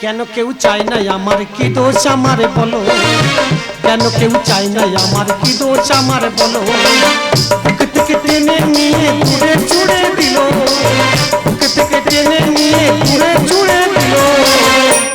কেন কেউ চায় না আমার কি দোষ আমার বলো? কেন কেউ চায় না আমার কি দোষ আমার বলো?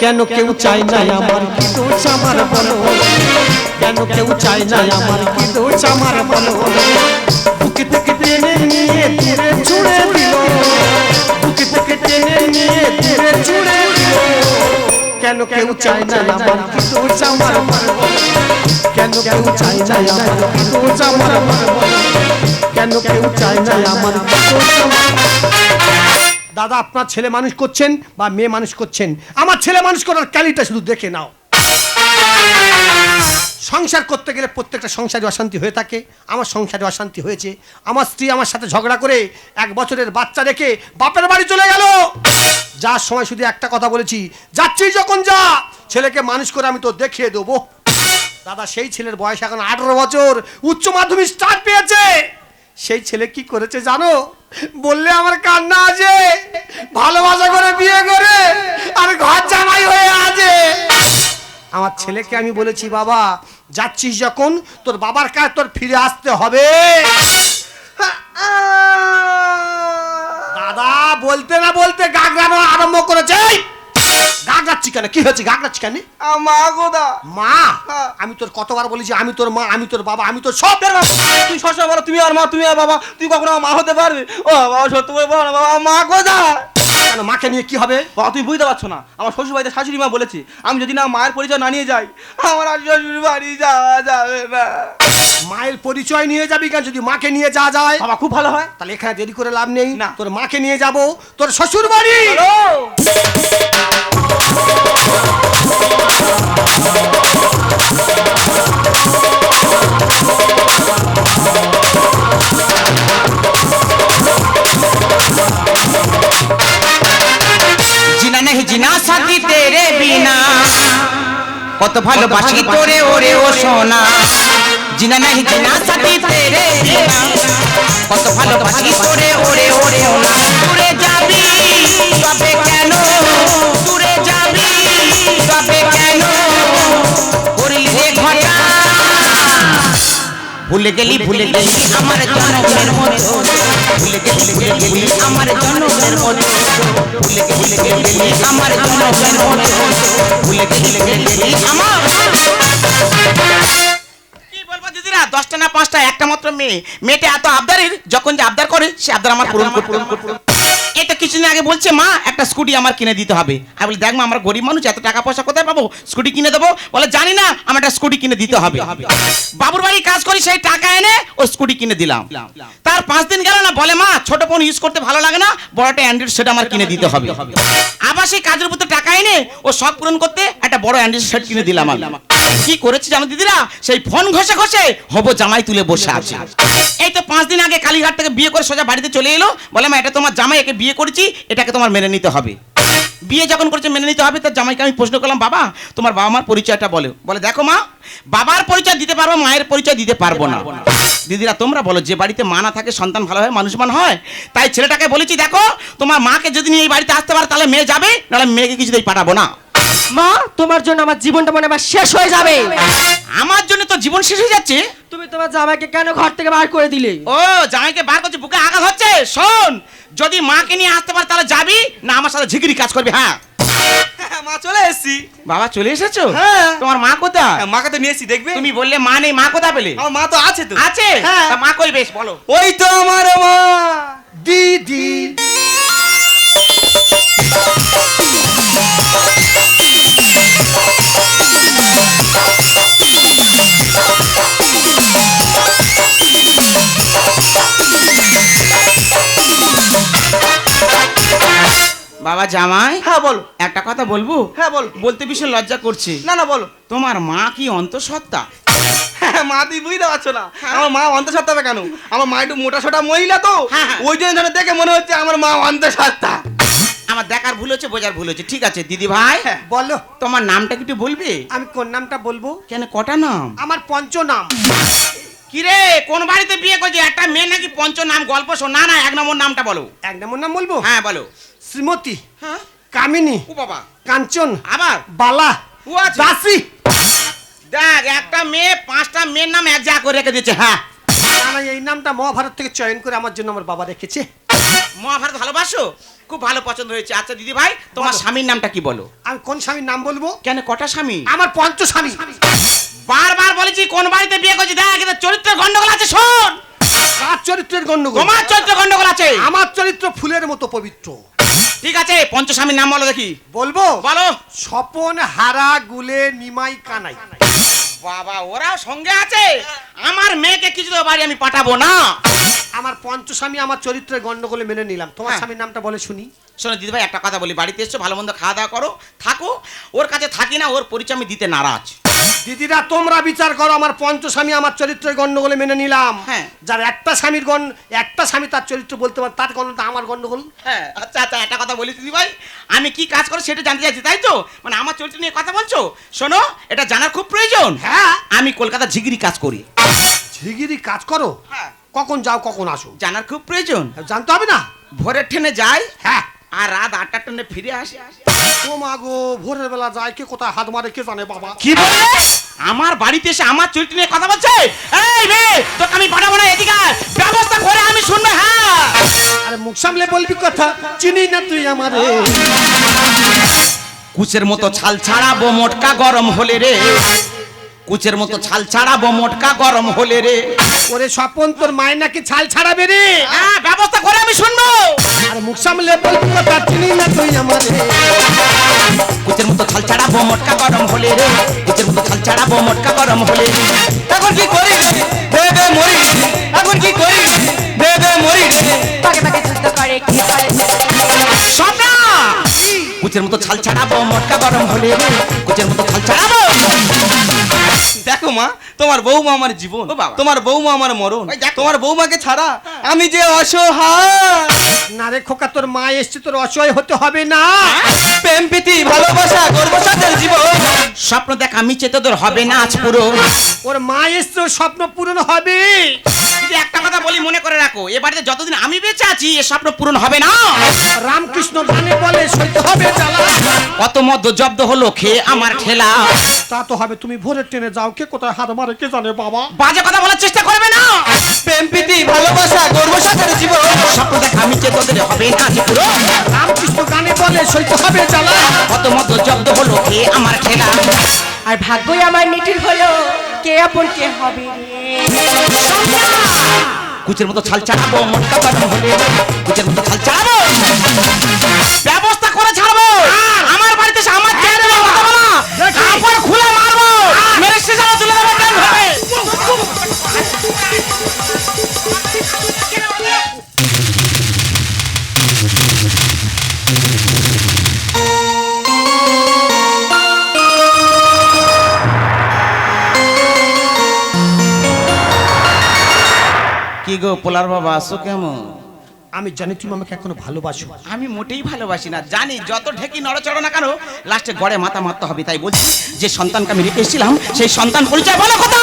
কেন কেউ চায় না আমার কি দোষ আমার বলো? কেন কেউ চায় না আমার কি দোষ আমার বলো? নিয়ে চুড়ে দিল। নিয়ে দিল কেন কেউ চায় না আমার কি দোষ আমার কেন কেউ চায় না আমার কেন কেউ চায় না আমার দাদা আপনার ছেলে মানুষ করছেন বা মেয়ে মানুষ করছেন? আমার ছেলে মানুষ করার ক্যালিটা শুধু দেখে নাও। সংসার করতে গেলে প্রত্যেকটা সংসারে অশান্তি হয়ে থাকে। আমার সংসারে অশান্তি হয়েছে। আমার স্ত্রী আমার সাথে ঝগড়া করে এক বছরের বাচ্চা রেখে বাপের বাড়ি চলে গেল। যার সময় শুধু একটা কথা বলেছি, যাচ্ছি যখন যা, ছেলেকে মানুষ করে আমি তো দেখিয়ে দেবো। দাদা, সেই ছেলের বয়স এখন আঠারো বছর, উচ্চ মাধ্যমিক স্টার পেয়েছে। সেই ছেলে কি করেছে জানো? বললে আমার কান্না আছে, ভালোবাসা করে বিয়ে করে, আর ঘর জামাই হয়ে আছে। আমার ছেলেকে আমি বলেছি, বাবা, যাচ্ছিস যখন, তোর বাবার কাছে তোর ফিরে আসতে হবে। দাদা বলতে না বলতে গাগরানো আরম্ভ করেছে! গাগরাচ্ছি কেন? কি হয়েছে? গাগরাচ্ছি কেন? মা গোদা মা? আমি তোর কতবার বলেছি আমি তোর মা আমি তোর বাবা আমি তোর সব তুই সবসময় বলো তুমি আর মা তুমি আর বাবা তুই কখনো মা হতে পারবে? ও বাবা সত্যি করে বলো বাবা মা গোদা কেন মাকে নিয়ে কি হবে? বাবা তুমি বুঝতে পারছ না আমার শ্বশুর বাড়িতে শাশুড়ি মা বলেছে আমি যদি না মায়ের পরিচয় না নিয়ে যাই আমার আর শ্বশুর বাড়ি যাওয়া যাবে না। মায়ের পরিচয় নিয়ে যাবি কেন? যদি মাকে নিয়ে যাওয়া যায়। বাবা খুব ভালো হয়। তাহলে এখানে দেরি করে লাভ নেই। না। তোর মাকে নিয়ে যাব। তোর শ্বশুর বাড়ি। জিনা नहीं জিনা সাথী তেরে বিনা। কত ভালোবাসি তোরে। ওরে ও সোনা। জিনা नहीं জিনা সাথী তেরে কত ভালোবাসি তোরে ওরে ওরে ওনা দূরে যাবি তবে কেন দূরে যাবি তবে কেন করলি রে ঘটা ভুলে গেলি ভুলে গেলি আমার জনমের মতো ভুলে গেলি ভুলে গেলি আমার জনমের মতো ভুলে গেলি ভুলে গেলি আমার জনমের মতো ভুলে গেলি ভুলে গেলি আমার দিদিরা দশটা না পাঁচটা, একটা মাত্র মেয়ে। মেয়েটা এত আবদারের, যখন যে আবদার করে, সে আবদার আমার পূরণ পূরণ করে এটা কিছুদিন আগে বলছে, মা, একটা স্কুটি আমার কিনে দিতে হবে। আমি বলি, দেখ মা, আমরা গরিব মানুষ, এত টাকা পয়সা কোথায় পাবো? স্কুটি কিনে দেবো? বলে, জানি না আমার একটা স্কুটি কিনে দিতে হবে। বাবুর বাড়ি কাজ করি, সেই টাকা এনে ও স্কুটি কিনে দিলাম। তার পাঁচ দিন গেল না, বলে, মা, ছোট ফোন ইউজ করতে ভালো লাগে না বড়টা অ্যান্ড্রয়েড সেট আমার কিনে দিতে হবে। আবার সেই কাজের উপর টাকা এনে ও শখ পূরণ করতে একটা বড় অ্যান্ড্রয়েড সেট কিনে দিলাম আমি। কি করেছি জানো দিদিরা? সেই ফোন ঘষে ঘষে হব জামাই তুলে বসে আছে। এই তো পাঁচ দিন আগে কালীঘাট থেকে বিয়ে করে সোজা বাড়িতে চলে এলো। বলে মা এটা তোমার জামাই একে বিয়ে করেছি এটাকে তোমার মেনে নিতে হবে। বিয়ে যখন করেছে মেনে নিতে হবে তার জামাইকে আমি প্রশ্ন করলাম বাবা তোমার বাবা মার পরিচয়টা বলো। বলে দেখো মা বাবার পরিচয় দিতে পারব মায়ের পরিচয় দিতে পারব না। দিদিরা তোমরা বলো যে বাড়িতে মা না থাকে সন্তান ভালো হয় মানুষমান হয়? তাই ছেলেটাকে বলেছি দেখো তোমার মাকে যদি নিয়ে এই বাড়িতে আসতে পারে তাহলে মেয়ে যাবে নাহলে মেয়েকে কিছুতেই পাঠাবো না। মা তোমার জন্য আমার জীবনটা মনে হয় শেষ হয়ে যাবে। আমার জন্য তো জীবন শেষ হয়ে যাচ্ছে। তুমি তোমার জামাইকে কেন ঘর থেকে বার করে দিলে? ও জামাইকে বার করছে বুকে আঘাত হচ্ছে? শোন যদি মাকে নিয়ে আসতে পার তাহলে যাবি না আমার সাথে ঝিগিরি কাজ করবি হ্যাঁ? মা চলে এসেছি। বাবা চলে এসেছ? হ্যাঁ। তোমার মা কোথায়? হ্যাঁ, মাকে তো নিয়ে এসছি দেখবে? তুমি বললে মা নেই মা কোথায় পেলে? আমার মা তো আছে তো। আছে? হ্যাঁ। তা মা কই বেশ বলো। ওই তো আমার মা। দিদি। বাবা জামাই? হ্যাঁ বলো। একটা কথা বলব? হ্যাঁ বলো। বলতে ভীষণ লজ্জা করছে। না না বলো। তোমার মা কি অন্তঃসত্ত্বা? হ্যাঁ, মা তুই বুঝতে পারছ না। আমার মা অন্তঃসত্ত্বা হবে কেন? আমার মা একটু মোটা সোটা মহিলা তো। হ্যাঁ, হ্যাঁ। ওই জন্য যেন দেখে মনে হচ্ছে আমার মা অন্তঃসত্ত্বা। আমার দেখার ভুল হচ্ছে বোঝার ভুল হচ্ছে। ঠিক আছে দিদি ভাই হ্যাঁ। বলো। তোমার নামটা কি একটু বলবে? আমি কোন নামটা বলব? কেন কটা নাম? আমার পঞ্চ নাম কিরে কোন বাড়িতে বিয়ে করছে? একটা মেয়ে নাকি পঞ্চ নাম গল্প শোন। না না এক নম্বর নামটা বলো। এক নম্বর নাম বলব? হ্যাঁ বলো। শ্রীমতী হ্যাঁ? কামিনী ও বাবা। কাঞ্চন আবার? বালা ও আছে। দাসী। দেখ একটা মেয়ে পাঁচটা মেয়ের নাম এক জায়গা করে রেখে দিয়েছে হ্যাঁ। এই নামটা মহাভারত থেকে চয়ন করে আমার জন্য আমার বাবা রেখেছে। মহাভারত ভালোবাসো? খুব ভালো পছন্দ হয়েছে। আচ্ছা দিদি ভাই তোমার স্বামীর নামটা কি বলো? আমি কোন স্বামীর নাম বলব? কেন কটা স্বামী? আমার পঞ্চ স্বামী বারবার বলেছি কোন বাড়িতে বিয়ে করছি? দেখ এদের চরিত্রের গন্ডগোল আছে শোন! কার চরিত্রের গন্ডগোল? তোমার চরিত্রের গন্ডগোল আছে। আমার চরিত্র ফুলের মতো পবিত্র। ঠিক আছে পঞ্চস্বামীর নাম বলো দেখি। বলব? বলো। স্বপন হারা গুলে নিমাই কানাই। বাবা ওরাও সঙ্গে আছে। আমার মেয়েকে কিছু তো বাড়ি আমি পাঠাবো না। আমার পঞ্চ স্বামী আমার চরিত্রের গন্ডগোলে মেনে নিলাম। তোমার হ্যাঁ। স্বামীর নামটা বলে শুনি। শোনো দিদি ভাই একটা কথা বলি। বাড়িতে এসছো ভালো মন্দ খাওয়া দাওয়া করো থাকো। ওর কাছে থাকি না ওর পরিচয় আমি দিতে নারাজ। দিদিরা তোমরা বিচার করো আমার পঞ্চ স্বামী আমার চরিত্রের গন্ডগোলে মেনে নিলাম। হ্যাঁ। যার একটা স্বামীর গণ একটা স্বামী তার চরিত্র বলতে পারে তার গণ্ডটা আমার গন্ডগোল হ্যাঁ আচ্ছা আচ্ছা একটা কথা বলি দিদি ভাই। আমি কি কাজ করো সেটা জানতে চাইছি তাই তো? মানে আমার চরিত্র নিয়ে কথা বলছো? শোনো এটা জানার খুব প্রয়োজন। হ্যাঁ। আমি কলকাতা ঝিগিরি কাজ করি। ঝিগিরি কাজ করো? হ্যাঁ। কখন যাও কখন আসো? জানার খুব প্রয়োজন। জানতে হবে না? ভোরের ট্রেনে যাই। হ্যাঁ। আর রাত আটটার ট্রেনে ফিরে আসি আসি। ও মা গো ভোরের বেলা যায় কে কোথায় হাত মারে কে জানে বাবা? কি বলে আমার বাড়িতে এসে আমার চরিত্র নিয়ে কথা বলছে? এই রে তোকে আমি পাঠাবো না এদিকে আয়। ব্যবস্থা করে আমি শুনব হ্যাঁ। আরে মুখ সামলে বলবি কথা চিনি না তুই আমারে। কুচের মতো ছাল ছাড়াবো মোটকা গরম হলে রে। কুচের মতো ছাল ছাড়াবো মোটকা গরম হলে রে। ওরে স্বপন তোর মায় নাকি ছাল ছাড়াবে রে? হ্যাঁ ব্যবস্থা করে আমি শুনব। আরে মুখ সামলে বলবি কথা না তুই আমারে। কুচের মতো ছাল ছাড়াবো মোটকা গরম হলে রে। কুচের মতো ছাল ছাড়াবো মোটকা গরম হলে রে। এখন কি করি রে? ভেবে মরি রে। এখন কি করি রে? ভেবে মরি রে। পাকে পাকে যুদ্ধ করে কি করে? স্বপ্না কুচের মতো ছাল ছাড়াবো মোটকা গরম হলে রে। কুচের মতো ছাল ছাড়াবো দেখো মা তোমার বৌমা আমার জীবন। তোমার বৌমা আমার মরণ। তোমার বৌমাকে ছাড়া আমি যে অসহায়। না রে খোকা তোর মা এসছে তোর অসহায় হতে হবে না। প্রেম প্রীতি ভালোবাসা গর্ব সাথের জীবন। স্বপ্ন দেখ আমি চেতে তোর হবে না আজ পুরো। ওর মা এসছে স্বপ্ন পূরণ হবে। যদি একটা কথা বলি মনে করে রাখো এ বাড়িতে যতদিন আমি বেঁচে আছি এ স্বপ্ন পূরণ হবে না। রামকৃষ্ণ গানে বলে সইতে হবে জ্বালা। কত মদ্য জব্দ হলো খেয়ে আমার খেলা। তা তো হবে তুমি ভোরের ট্রেনে যাও কে কোথায় হাত মারে কে জানে বাবা? বাজে কথা বলার চেষ্টা করবে না। প্রেম প্রীতি ভালোবাসা গর্ব সাথের জীবন। স্বপ্ন দেখ আমি চেতে তোদের হবে না আজ পুরো। রামকৃষ্ণ গানে বলে সইতে হবে জ্বালা। কত মদ্য জব্দ হলো খেয়ে আমার খেলা। আর ভাগ্যই আমার নিটিল হলো। কে আপন কে হবে কুচের মতো ছাল মোটকা পাঠানো হলে কুচের মতো ছাল ব্যবস্থা করে ছাড়বো। আমার বাড়িতে আমার চেয়ারে বলা। খুলে পোলার বাবা আসো কেমন? আমি জানি তুমি আমাকে এখনও ভালোবাসো। আমি মোটেই ভালোবাসি না জানি যত ঢেকি নড়চড়ো না কেন লাস্টে গড়ে মাথা মারতে হবে তাই বলছি যে সন্তানকে আমি রেখে এসেছিলাম সেই সন্তান পরিচয় বলো কথা।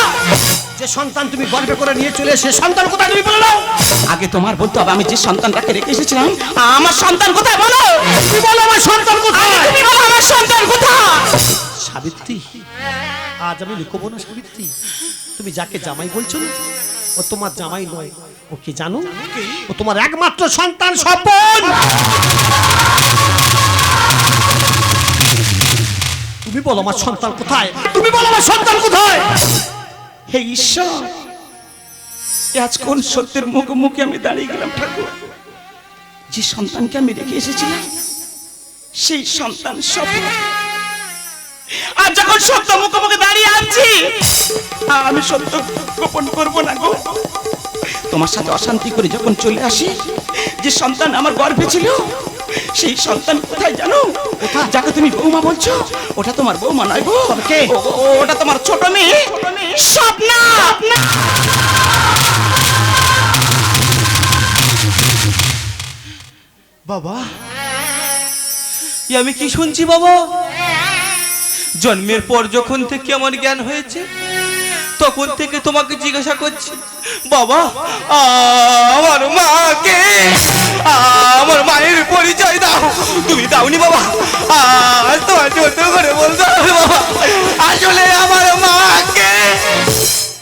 যে সন্তান তুমি গর্বে করে নিয়ে চলে সে সন্তান কোথায় তুমি বলে? আগে তোমার বলতে হবে আমি যে সন্তানটাকে রেখে এসেছিলাম আমার সন্তান কোথায় বলো? তুমি বলো আমার সন্তান কোথায়? তুমি বলো আমার সন্তান কোথায়? সাবিত্রী আজ আমি লুকোবো না সাবিত্রী। তুমি যাকে জামাই বলছো না ও তোমার জামাই নয় ও কি জানো ও তোমার একমাত্র সন্তান স্বপন! তুমি বলো আমার সন্তান কোথায়? তুমি বলো আমার সন্তান কোথায়? হে ঈশ্বর! আজ কোন সত্যের মুখোমুখি আমি দাঁড়িয়ে গেলাম ঠাকুর? যে সন্তানকে আমি রেখে এসেছিলাম সেই সন্তান স্বপ্ন। আর যখন সত্য মুখোমুখি দাঁড়িয়ে আছি আমি সত্য গোপন করব না গো। তোমার সাথে অশান্তি করে যখন চলে আসি যে সন্তান আমার গর্ভে ছিল সেই সন্তান কোথায় জানো? যাকে তুমি বৌমা বলছো ওটা তোমার বৌমা নয় গো। কে? ও- ও- ওটা তোমার ছোট মেয়ে স্বপ্না! বাবা আমি কি শুনছি বাবা? জন্মের পর যখন থেকে আমার জ্ঞান হয়েছে তখন থেকে তোমাকে জিজ্ঞাসা করছি, বাবা, আমার মাকে, আমার মায়ের পরিচয় দাও। তুমি দাওনি বাবা আজ তোমার ছোট করে বলতে বাবা, আসলে আমার মাকে।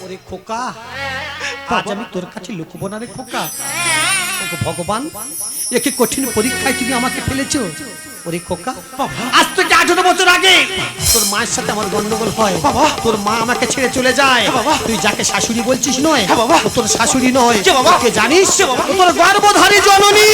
ওরে খোকা, আজ আমি তোর কাছে খোকা। ভগবান একে কঠিন পরীক্ষায় তুমি আমাকে ফেলেছো? ওরে খোকা, আজ থেকে আঠারো বছর আগে। তোর মায়ের সাথে আমার গন্ডগোল হয়। বাবা তোর মা আমাকে ছেড়ে চলে যায়। বাবা তুই যাকে শাশুড়ি বলছিস নয় বাবা। তোর শাশুড়ি নয়। কে জানিস তোর গর্ভধারী জননী।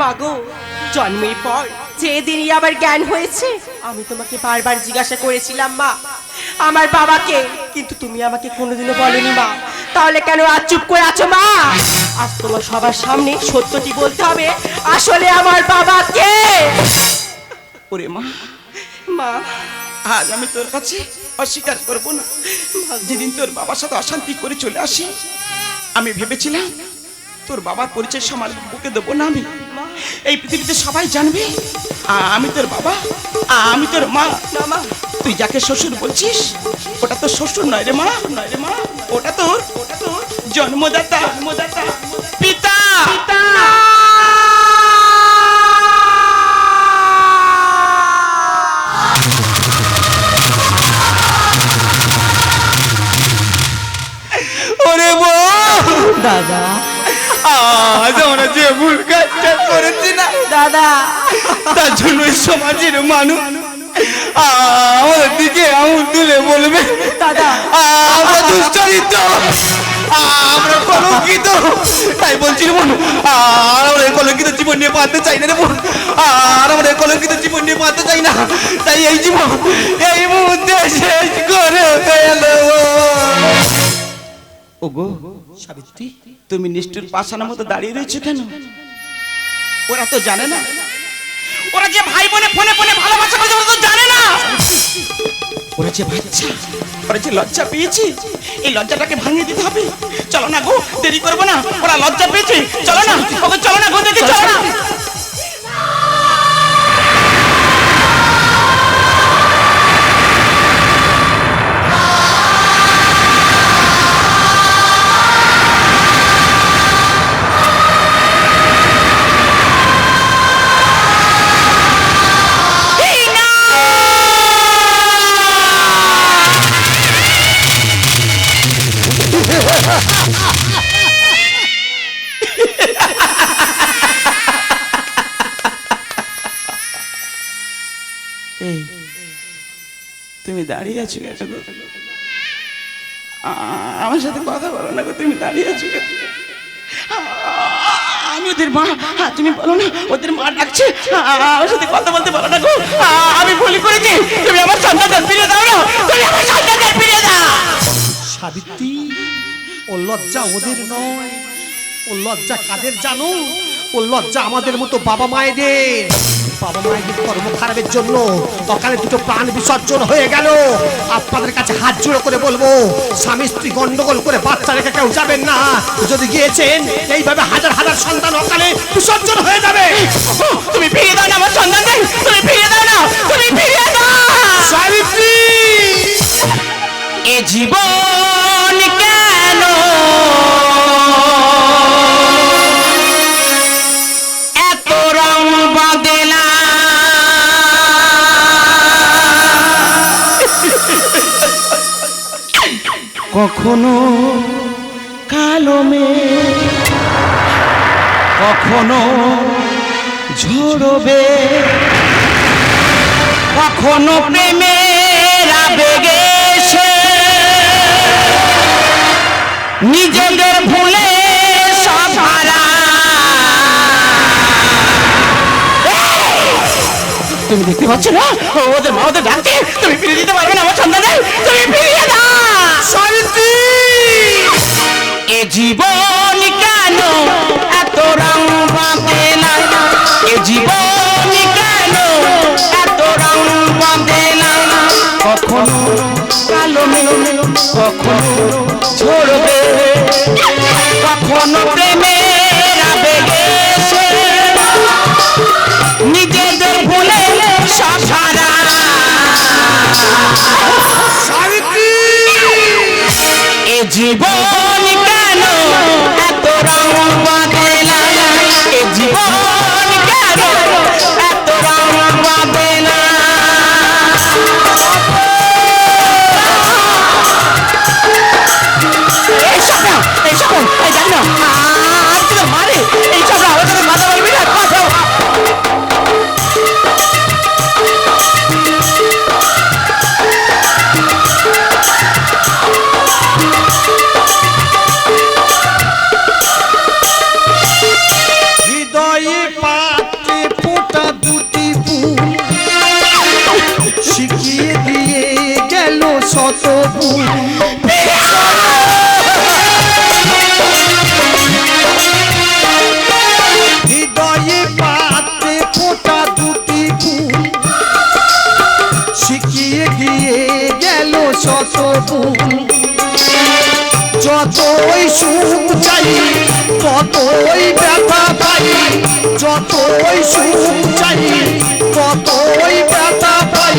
মাগো, জন্মের পর যেদিনই আবার জ্ঞান হয়েছে, আমি তোমাকে বারবার জিজ্ঞাসা করেছিলাম, মা। আমার বাবাকে। কিন্তু তুমি আমাকে কোনোদিনও বলনি, মা। তাহলে কেন আজ চুপ করে আছো, মা? আজ তোমার সবার সামনে সত্যটি বলতে হবে, আসলে আমার বাবা কে? ওরে মা মা, আজ আমি তোর কাছে অস্বীকার করব না। যেদিন তোর বাবার সাথে অশান্তি করে চলে আসি, আমি ভেবেছিলাম তোর বাবার পরিচয় সমাজ বুকে দেবো না আমি। এই পৃথিবীতে সবাই জানবে আমি তোর বাবা আমি তোর মা। না মা তুই যাকে শ্বশুর বলছিস ওটা তো শ্বশুর নয় রে মা নয় রে মা। ওটা তোর ওটা তোর জন্মদাতা জন্মদাতা। পিতা! পিতা! যে ভুল কাজটা করেছি না দাদা। তার জন্য সমাজের মানুষ। আমাদের দিকে আঙুল তুলে বলবে দাদা। আমরা দুশ্চরিত্র। আমরা কলঙ্কিত। তাই বলছি রে বোন আর আমরা কলঙ্কিত জীবন নিয়ে বাঁধতে চাই না রে বোন আর আমরা কলঙ্কিত জীবন নিয়ে বাঁধতে চাই না। তাই এই জীবন এই মুহূর্তে শেষ করে ফেল ওগো, সাবিত্রী, তুমি নিষ্ঠুর পাশানোর মতো দাঁড়িয়ে রয়েছো কেন? ওরা তো জানে না। ওরা যে ভাই বোনে ফোনে ফোনে ভালোবাসা করে তো জানে না। ওরা যে বাচ্চা, ওরা যে লজ্জা পেয়েছে, এই লজ্জাটাকে ভাঙিয়ে দিতে হবে। চলো না গো, দেরি করব না। ওরা লজ্জা পেয়েছে। চলো না ওকে চলো না গো দেখি চলো না। দাঁড়িয়ে? আ- আমার সাথে কথা বলো না তুমি দাঁড়িয়ে আছো? আমি ওদের মা তুমি বলো না, ওদের মা ডাকছে। আমার সাথে কথা বলতে পারো না গো। আমি ভুল করেছি। তুমি আমার সন্তানদের ফিরিয়ে দাও না। তুমি আমার সন্তানদের ফিরিয়ে দাও। সাবিত্রী, ও লজ্জা ওদের নয়। ও লজ্জা কাদের জানো? ও লজ্জা আমাদের মতো বাবা মায়েদের। বাবা মায়েদের কর্ম খারাপের জন্য অকালে দুটো প্রাণ বিসর্জন হয়ে গেল। আপনাদের কাছে হাত জোড়ো করে বলব স্বামী স্ত্রী গন্ডগোল করে বাচ্চা রেখে কেউ যাবেন না। যদি গিয়েছেন এইভাবে হাজার হাজার সন্তান অকালে বিসর্জন হয়ে যাবে। তুমি ফিরিয়ে দাও না আমার সন্তানদের তুমি ফিরিয়ে দাও না তুমি ফিরিয়ে দাও। সাবিত্রী এ জীবন কখনো কালো কখনো ঝরবে, কখনো প্রেমের আবেগে সে নিজেদের ভুলে তুমি দেখতে পাচ্ছ না? ওদের মা, ওদের ডাকছে তুমি ফিরিয়ে দিতে পারবে না আমার সন্তানের তুমি ফিরিয়ে দাও! এ জীবন কেন এত রং বদলা এ জীবন কেন এত রং বদলা কখনো কালো কখনো প্রেমের জীবন ফুল যতই সুখ চাই ততই ব্যথা পাই। যতই সুখ চাই ততই ব্যথা পাই।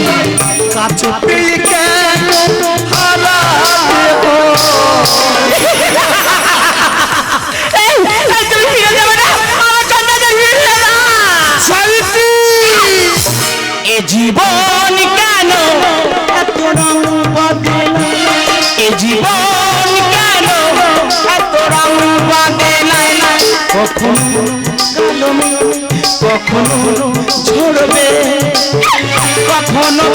কাছে পেয়ে কেন জীবন কখনো কালো মেঘ, কখনো ঝরবে। কখনো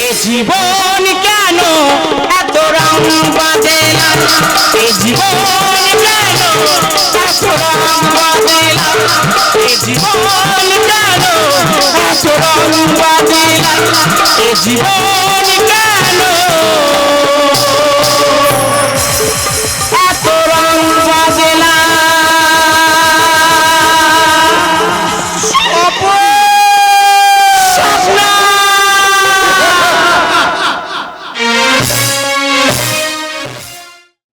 এ জীবন কেন এত রং বদলা এ জীবন কেন এত রং বদলা এ জীবন কেন জীবন কেন?